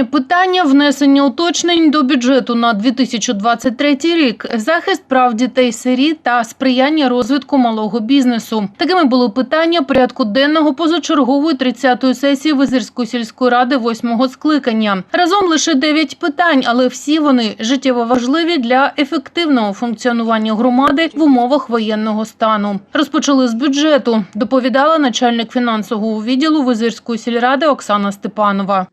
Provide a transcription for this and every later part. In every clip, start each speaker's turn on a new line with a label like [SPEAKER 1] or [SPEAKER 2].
[SPEAKER 1] Земельні питання, внесення уточнень до бюджету на 2023 рік, захист прав дітей сиріт та сприяння розвитку малого бізнесу. Такими були питання порядку денного позачергової 30-ї сесії Визирської сільської ради 8-го скликання. Разом лише 9 питань, але всі вони життєво важливі для ефективного функціонування громади в умовах воєнного стану. Розпочали з бюджету, доповідала начальник фінансового відділу Визирської сільради Оксана Степанова.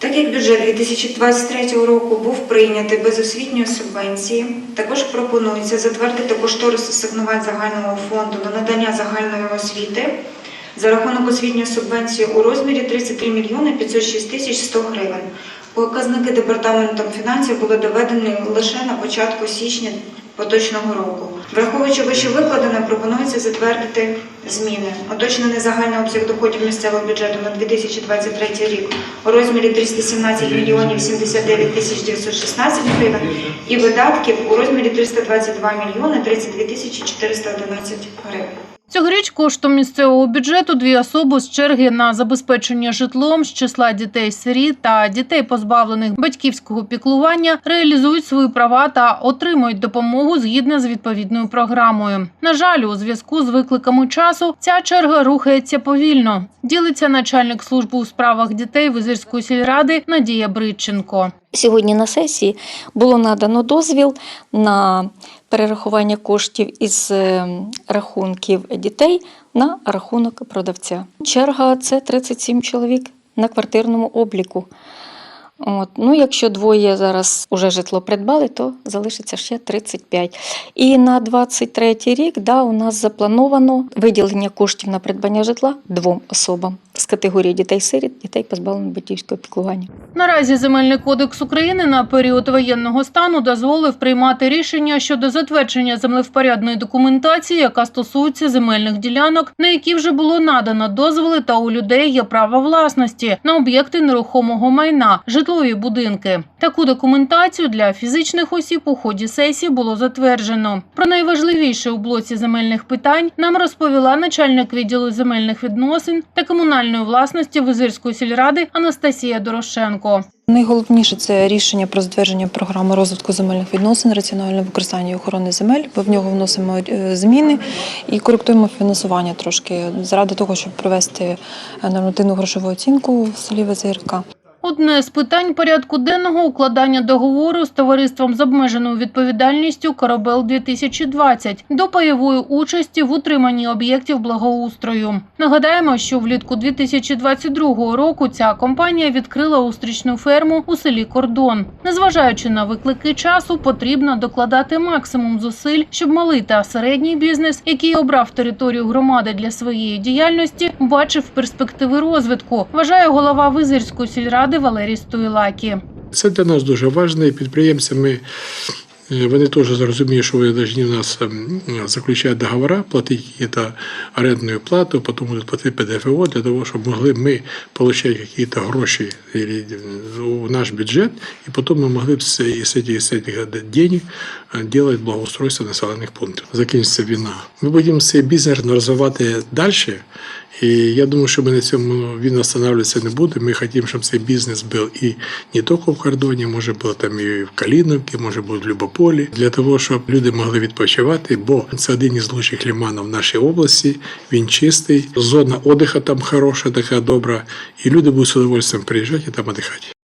[SPEAKER 2] Так як бюджет 2023 року був прийнятий без освітньої субвенції, також пропонується затвердити кошторис асигнувань загального фонду на надання загальної освіти за рахунок освітньої субвенції у розмірі 33 мільйони 506 тисяч 100 гривень. Показники департаментом фінансів були доведені лише на початку січня поточного року. Враховуючи вище викладене, пропонується затвердити зміни. Уточнений загальний обсяг доходів місцевого бюджету на 2023 рік у розмірі 317 мільйонів 79 тисяч 916 гривень і видатків у розмірі 322 мільйони 32 тисячі 411 гривень.
[SPEAKER 1] Цьогоріч коштом місцевого бюджету дві особи з черги на забезпечення житлом з числа дітей-сиріт та дітей, позбавлених батьківського піклування, реалізують свої права та отримують допомогу згідно з відповідною програмою. На жаль, у зв'язку з викликами часу ця черга рухається повільно. Ділиться начальник служби у справах дітей Визирської сільради Надія Бритченко.
[SPEAKER 3] Сьогодні на сесії було надано дозвіл на перерахування коштів із е, рахунків дітей на рахунок продавця. Черга це 37 чоловік на квартирному обліку. От. Ну, якщо двоє зараз уже житло придбали, то залишиться ще 35. І на 23 рік да, у нас заплановано виділення коштів на придбання житла двом особам з категорії дітей-сиріт, дітей позбавлених батьківського піклування.
[SPEAKER 1] Наразі Земельний кодекс України на період воєнного стану дозволив приймати рішення щодо затвердження землевпорядної документації, яка стосується земельних ділянок, на які вже було надано дозволи, та у людей є право власності на об'єкти нерухомого майна, житлові будинки. Таку документацію для фізичних осіб у ході сесії було затверджено. Про найважливіше у блоці земельних питань нам розповіла начальник відділу земельних відносин та комунальної власності Визирської сільради Анастасія Дорошенко.
[SPEAKER 4] Найголовніше це рішення про затвердження програми розвитку земельних відносин, раціональне використання і охорони земель. Бо в нього вносимо е, зміни і коректуємо фінансування трошки заради того, щоб провести е, нормативну грошову оцінку в селі Визирка.
[SPEAKER 1] Одне з питань порядку денного укладання договору з товариством з обмеженою відповідальністю Корабел 2020 до пайової участі в утриманні об'єктів благоустрою. Нагадаємо, що влітку 2022 року ця компанія відкрила устрічну ферму у селі Кордон. Незважаючи на виклики часу, потрібно докладати максимум зусиль, щоб малий та середній бізнес, який обрав територію громади для своєї діяльності, бачив перспективи розвитку. Вважає голова Визирської сільради Валерій Стоїлакі.
[SPEAKER 5] Це для нас дуже важливо. Підприємці ми. е, Вони теж зрозуміють, що вони повинні в нас ем, заключати договори, платити якісь орендну плату, потім будуть платити ПДФО для того, щоб могли ми отримати якісь гроші е, у наш бюджет, і потім ми могли б з цих денег робити благоустройство населених пунктів. Закінчиться війна. Ми будемо цей бізнес розвивати далі. І я думаю, що ми на цьому він останавливатися не буде. Ми хочемо, щоб цей бізнес був і не тільки в кордоні, може було там і в Каліновці, може бути в Любополі, для того, щоб люди могли відпочивати, бо це один із лучших ліманів в нашій області. Він чистий, зона відпочинку там хороша, така добра, і люди будуть з удовольствием приїжджати і там віддихати.